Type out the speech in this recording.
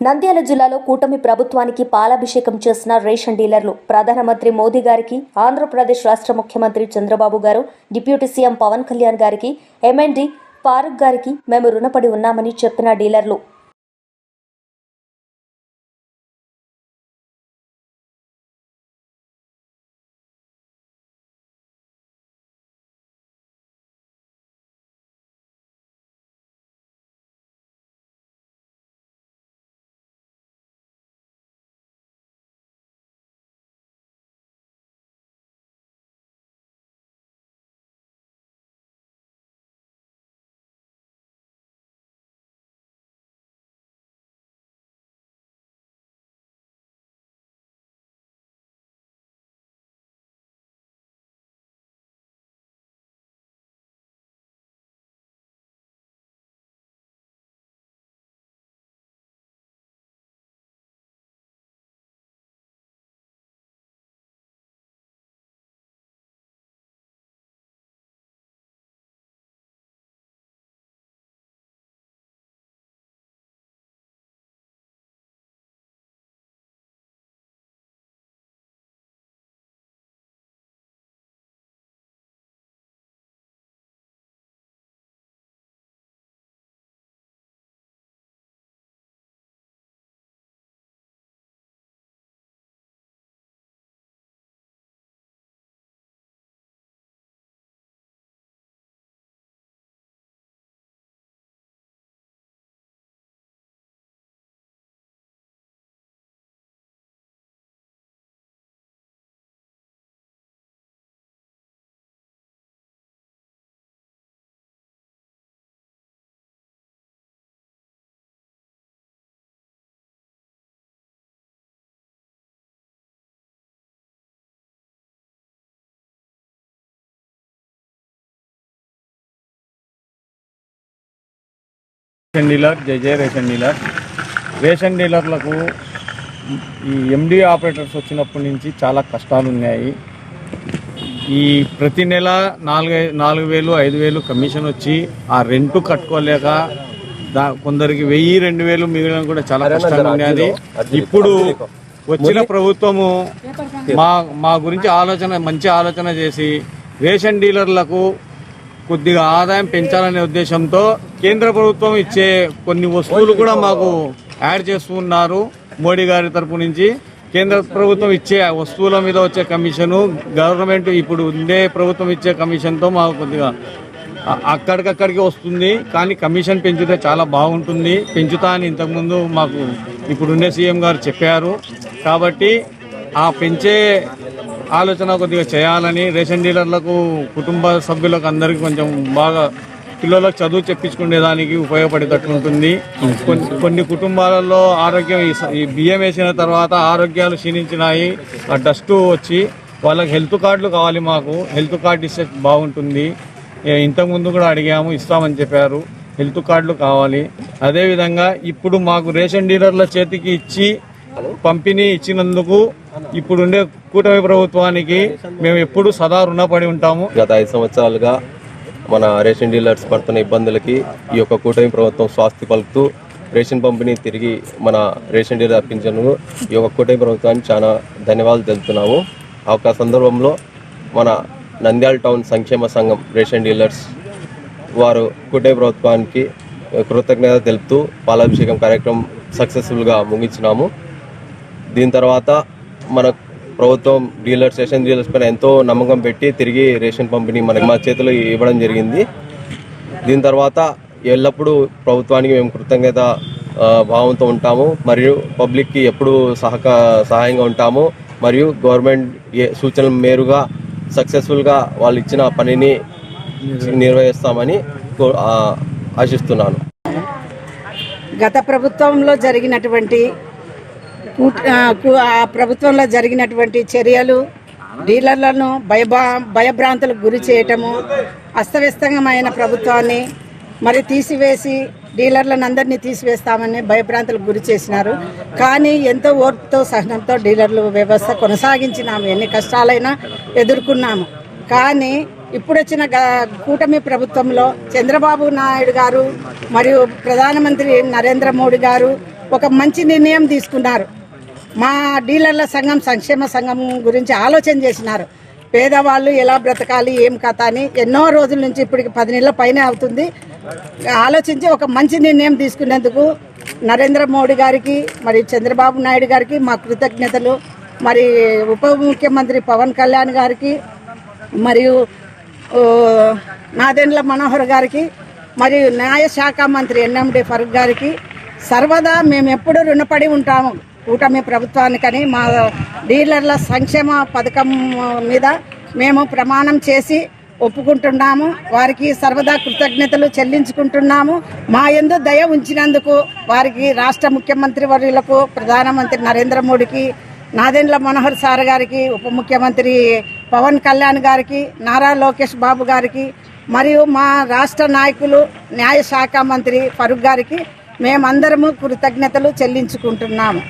నంద్యాల జిల్లాలో కూటమి ప్రభుత్వానికి పాలాభిషేకం చేసిన రేషన్ డీలర్లు ప్రధానమంత్రి మోదీ గారికి ఆంధ్రప్రదేశ్ రాష్ట్ర ముఖ్యమంత్రి చంద్రబాబు గారు డిప్యూటీ సీఎం పవన్ కళ్యాణ్ గారికి ఎంఎన్డి ఫారూక్ గారికి మేము రుణపడి ఉన్నామని చెప్పిన డీలర్లు. Ration dealer Jai Jaya ration dealer. Ration డీలర్లకు ఈ ఎండి ఆపరేటర్స్ వచ్చినప్పటి నుంచి చాలా కష్టాలు ఉన్నాయి. ఈ ప్రతి నెల నాలుగు నాలుగు వేలు ఐదు వేలు కమిషన్ వచ్చి ఆ రెంట్ కట్టుకోలేక దా కొందరికి వెయ్యి రెండు వేలు మిగిలిన కూడా చాలా కష్టంగా ఉన్నది ఇప్పుడు వచ్చిన ప్రభుత్వము మా మా గురించి ఆలోచన మంచి ఆలోచన చేసి రేషన్ డీలర్లకు కొద్దిగా ఆదాయం పెంచాలనే ఉద్దేశంతో కేంద్ర ప్రభుత్వం ఇచ్చే కొన్ని వస్తువులు కూడా మాకు యాడ్ చేస్తూ ఉన్నారు మోడీ గారి తరపు నుంచి కేంద్ర ప్రభుత్వం ఇచ్చే వస్తువుల మీద వచ్చే కమిషను గవర్నమెంట్ ఇప్పుడు ఉండే ప్రభుత్వం ఇచ్చే కమిషన్తో మాకు కొద్దిగా అక్కడికక్కడికి వస్తుంది. కానీ కమిషన్ పెంచితే చాలా బాగుంటుంది. పెంచుతా అని ఇంతకుముందు మాకు ఇప్పుడు ఉండే సీఎం గారు చెప్పారు. కాబట్టి ఆ పెంచే ఆలోచన కొద్దిగా చేయాలని రేషన్ డీలర్లకు కుటుంబ సభ్యులకు అందరికీ కొంచెం బాగా పిల్లలకు చదువు చెప్పించుకునేదానికి ఉపయోగపడేటట్లు ఉంటుంది. కొన్ని కొన్ని కుటుంబాలలో ఆరోగ్యం ఈ బియ్యం వేసిన తర్వాత ఆరోగ్యాలు క్షీణించినాయి ఆ డస్ట్ వచ్చి వాళ్ళకి హెల్త్ కార్డులు కావాలి మాకు హెల్త్ కార్డు ఇస్తే బాగుంటుంది. ఇంతకుముందు కూడా అడిగాము ఇస్తామని చెప్పారు హెల్త్ కార్డులు కావాలి. అదేవిధంగా ఇప్పుడు మాకు రేషన్ డీలర్ల చేతికి ఇచ్చి పంపిణీ ఇచ్చినందుకు ఇప్పుడుండే కూటమి ప్రభుత్వానికి మేము ఎప్పుడు సదా రుణపడి ఉంటాము. గత ఐదు సంవత్సరాలుగా మన రేషన్ డీలర్స్ పడుతున్న ఇబ్బందులకి ఈ యొక్క కూటమి ప్రభుత్వం స్వాస్తి పలుకుతూ రేషన్ పంపిణీ తిరిగి మన రేషన్ డీలర్ అర్పించినందుకు ఈ యొక్క కూటమి ప్రభుత్వానికి చాలా ధన్యవాదాలు తెలుపుతున్నాము. ఆ యొక్క సందర్భంలో మన నంద్యాల టౌన్ సంక్షేమ సంఘం రేషన్ డీలర్స్ వారు కూటమి ప్రభుత్వానికి కృతజ్ఞత తెలుపుతూ పాలాభిషేకం కార్యక్రమం సక్సెస్ఫుల్గా ముగించినాము. దీని తర్వాత మన ప్రభుత్వం డీలర్స్ రేషన్ డీలర్స్ పైన ఎంతో నమ్మకం పెట్టి తిరిగి రేషన్ పంపిణీ మనకి మా చేతిలో ఇవ్వడం జరిగింది. దీని తర్వాత ఎల్లప్పుడూ ప్రభుత్వానికి మేము కృతజ్ఞత భావంతో ఉంటాము. మరియు పబ్లిక్కి ఎప్పుడు సహక సహాయంగా ఉంటాము. మరియు గవర్నమెంట్ ఏ సూచనల మేరుగా సక్సెస్ఫుల్గా వాళ్ళు ఇచ్చిన పనిని నిర్వహిస్తామని ఆశిస్తున్నాను. గత ప్రభుత్వంలో జరిగినటువంటి ప్రభుత్వంలో జరిగినటువంటి చర్యలు డీలర్లను భయభా భయభ్రాంతులకు గురి చేయటము అస్తవ్యస్తంగమైన ప్రభుత్వాన్ని మరి తీసివేసి డీలర్లను అందరినీ తీసివేస్తామని భయభ్రాంతులకు గురి చేసినారు. కానీ ఎంతో ఓర్పుతో సహనంతో డీలర్లు వ్యవస్థ కొనసాగించినాము. ఎన్ని కష్టాలైనా ఎదుర్కొన్నాము. కానీ ఇప్పుడు వచ్చిన గ- కూటమి ప్రభుత్వంలో చంద్రబాబు నాయుడు గారు మరియు ప్రధానమంత్రి నరేంద్ర మోడీ గారు ఒక మంచి నిర్ణయం తీసుకున్నారు. మా డీలర్ల సంఘం సంక్షేమ సంఘం గురించి ఆలోచన చేసినారు. పేదవాళ్ళు ఎలా బ్రతకాలి ఏం కథ అని ఎన్నో రోజుల నుంచి ఇప్పటికి పది నెలల పైన అవుతుంది. ఆలోచించి ఒక మంచి నిర్ణయం తీసుకునేందుకు నరేంద్ర మోడీ గారికి మరి చంద్రబాబు నాయుడు గారికి మా కృతజ్ఞతలు. మరి ఉప ముఖ్యమంత్రి పవన్ కళ్యాణ్ గారికి మరియు నాదెండ్ల మనోహర్ గారికి మరియు న్యాయశాఖ మంత్రి ఎన్ఎండి ఫరూక్ గారికి సర్వదా మేము ఎప్పుడూ రుణపడి ఉంటాము. కూటమి ప్రభుత్వానికని మా డీలర్ల సంక్షేమ పథకం మీద మేము ప్రమాణం చేసి ఒప్పుకుంటున్నాము. వారికి సర్వదా కృతజ్ఞతలు చెల్లించుకుంటున్నాము. మా ఎందు దయ ఉంచినందుకు వారికి రాష్ట్ర ముఖ్యమంత్రి వర్యులకు ప్రధానమంత్రి నరేంద్ర మోడీకి నాదెండ్ల మనోహర్ సార్ గారికి ఉప ముఖ్యమంత్రి పవన్ కళ్యాణ్ గారికి నారా లోకేష్ బాబు గారికి మరియు మా రాష్ట్ర నాయకులు న్యాయ శాఖ మంత్రి ఫరూక్ గారికి మేమందరము కృతజ్ఞతలు చెల్లించుకుంటున్నాము.